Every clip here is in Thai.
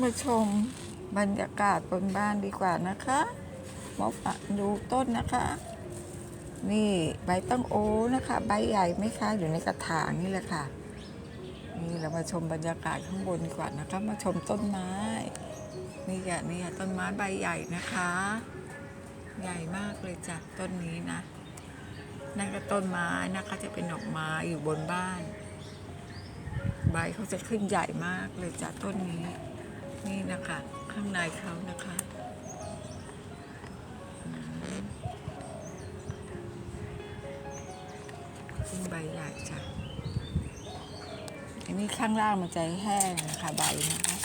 มาชมบรรยากาศบนบ้านดีกว่านะคะมาฝากดูต้นนะคะ นี่ใบตั้งโอนะคะ ใบใหญ่ไหมคะอยู่ในกระถางนี่แหละค่ะ นี่เรามาชมบรรยากาศข้างบนดีกว่านะคะ มาชมต้นไม้ นี่ค่ะนี่ค่ะต้นไม้ใบใหญ่นะคะ ใหญ่มากเลยจ้ะต้นนี้นะนั่นก็ต้นไม้นะคะจะเป็นดอกไม้อยู่บนบ้าน ใบเขาจะขึ้นใหญ่มากเลยจ้ะต้นนี้ นี่นะคะ ข้างในเขานะคะอืมขึ้นใบใหญ่จ้ะอันนี้ข้างล่างมันจะแห้งนะคะใบนะคะ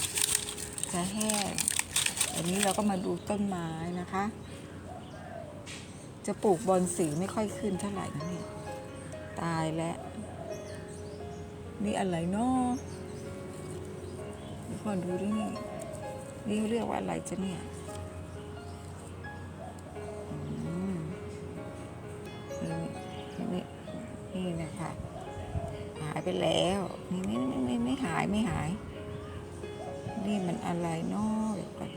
จะแห้ง อันนี้เราก็มาดูต้นไม้นะคะ จะปลูกบอนสีไม่ค่อยขึ้นเท่าไหร่นะเนี่ยตายแล้ว นี่อะไรเนาะ ก่อนดูดินี่นี่เรียกว่าอะไรจะเนี่ยนี่นี่นี่นะคะหายไปแล้วนี่นี่ไม่ไม่ไม่หายไม่หาย นี่มันอะไรเนาะเดี๋ยวก่อน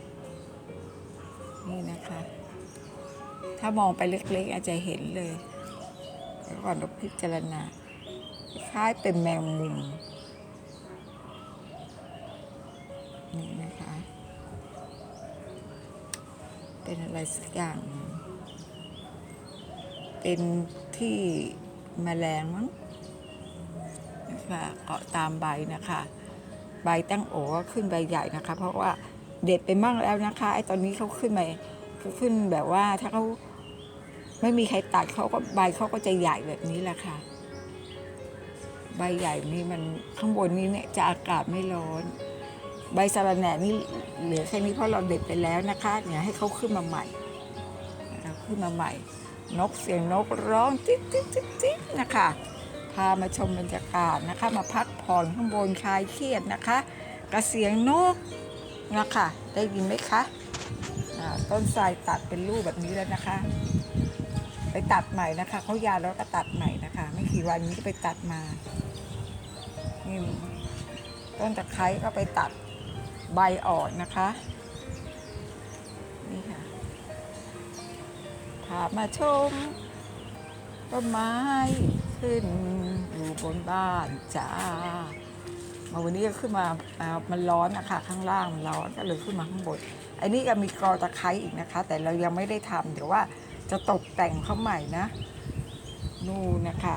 นี่นะคะ ถ้ามองไปเล็กๆ อาจจะเห็นเลยก่อนเราพิจารณาคล้ายเป็นแมงมุม นี่นะคะ เป็นอะไรสักอย่าง เป็นที่แมลงมั้งนะคะเกาะตามใบนะคะ ใบตั้งโอก็ขึ้นใบใหญ่นะคะ เพราะว่าเด็ดไปมั่งแล้วนะคะไอ้ตอนนี้เขาขึ้นมาเขาขึ้นแบบว่าถ้าเขาไม่มีใครตัดเขาก็ใบเขาก็จะใหญ่แบบนี้แหละค่ะ ใบใหญ่นี่มันข้างบนนี้เนี่ยจะอากาศไม่ร้อน ใบสะระแหน่นี่เหลือแค่นี้เพราะเราเด็ดไปแล้วนะคะเนี่ยให้เขาขึ้นมาใหม่เราขึ้นมาใหม่ นกเสียงนกร้องจิ๊ดจิ๊ดจิ๊ดจิ๊ดนะคะพามาชมบรรยากาศนะคะ มาพักผ่อนข้างบนคลายเครียดนะคะกระเสียงนกนะคะได้ยินไหมคะต้นทรายตัดเป็นรูปแบบนี้แล้วนะคะ ไปตัดใหม่นะคะเขายาแล้วก็ตัดใหม่นะคะ ไม่กี่วันนี้ก็ไปตัดมานี่ต้นตะไคร้ก็ไปตัด ใบอ่อนนะคะ นี่ค่ะพามาชมต้นไม้ขึ้นอยู่บนบ้านจ้ามาวันนี้ก็ขึ้นมาามันร้อนนะคะข้างล่างมันร้อนก็เลยขึ้นมาข้างบนอันนี้ก็มีกรอตะไคร้อีกนะคะ แต่เรายังไม่ได้ทำเดี๋ยวว่าจะตกแต่งเขาใหม่นะ นู่นนะคะ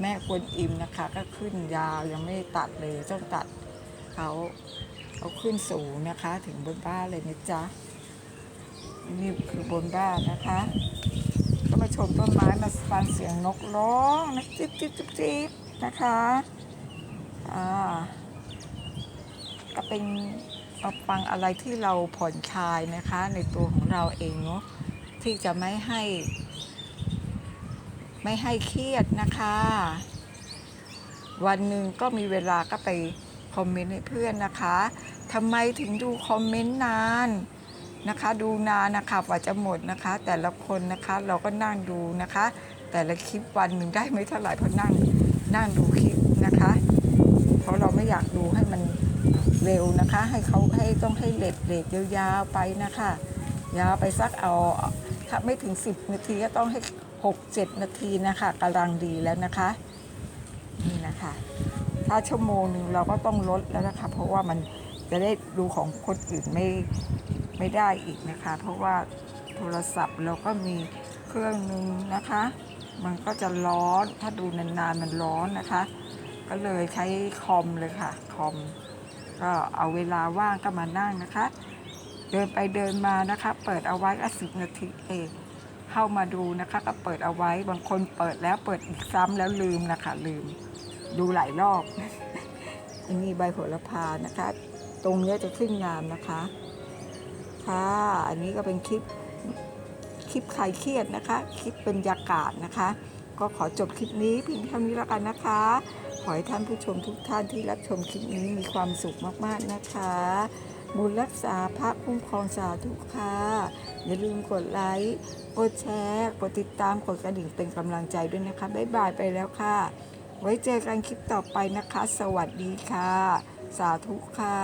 แม่กวนอิมนะคะ ก็ขึ้นยาวยังไม่ได้ตัดเลยต้องตัดเขา เขาขึ้นสูงนะคะ ถึงบนบ้านเลยนะจ๊ะนี่คือบนบ้านนะคะ ก็มาชมต้นไม้มาฟังเสียงนกร้องนะจิ๊บจิ๊บจิ๊บจิ๊บนะคะอ่าก็เป็นมาฟังอะไรที่เราผ่อนคลายนะคะ ในตัวของเราเองเนาะที่จะไม่ให้ ไม่ให้เครียดนะคะ วันหนึ่งก็มีเวลาก็ไป คอมเมนต์ให้เพื่อนนะคะทำไมถึงดูคอมเมนต์นานนะคะ ดูนานนะคะกว่าจะหมดนะคะ แต่ละคนนะคะเราก็นั่งดูนะคะ แต่ละคลิปวันหนึ่งได้ไม่เท่าไหร่เพราะนั่งนั่งดูคลิปนะคะ เพราะเราไม่อยากดูให้มันเร็วนะคะ ให้เขาให้ต้องให้เลดเลดยาวๆไปนะคะ ยาวไปสักเอาถ้าไม่ถึง 10 นาทีก็ต้องให้ 6-7 นาทีนะคะกำลังดีแล้วนะคะ นี่นะคะ ถ้าชั่วโมงหนึ่งเราก็ต้องลดแล้วนะคะ เพราะว่ามันจะได้ดูของคนอื่นไม่ไม่ได้อีกนะคะ เพราะว่าโทรศัพท์เราก็มีเครื่องหนึ่งนะคะ มันก็จะร้อนถ้าดูนานๆมันร้อนนะคะ ก็เลยใช้คอมเลยค่ะคอมก็เอาเวลาว่างก็มานั่งนะคะ เดินไปเดินมานะคะ เปิดเอาไว้ก็สิบนาทีเองเข้ามาดูนะคะ ก็เปิดเอาไว้บางคนเปิดแล้วเปิดอีกซ้ำแล้วลืมนะคะลืม ดูหลายรอบอันนี้ใบโหระพานะคะ ตรงเนี้ยจะขึ้นงามนะคะ ค่ะ อันนี้ก็เป็นคลิป คลิปคลายเครียดนะคะ คลิปบรรยากาศนะคะ ก็ขอจบคลิปนี้เพียงเท่านี้แล้วกันนะคะ ขอให้ท่านผู้ชมทุกท่านที่รับชมคลิปนี้มีความสุขมากๆนะคะบุญรักษาพระคุ้มครองสาธุค่ะอย่าลืมกดไลค์ กดแชร์ กดติดตาม กดกระดิ่งเป็นกำลังใจด้วยนะคะ บ๊ายบายไปแล้วค่ะ ไว้เจอกันคลิปต่อไปนะคะ สวัสดีค่ะ สาธุค่ะ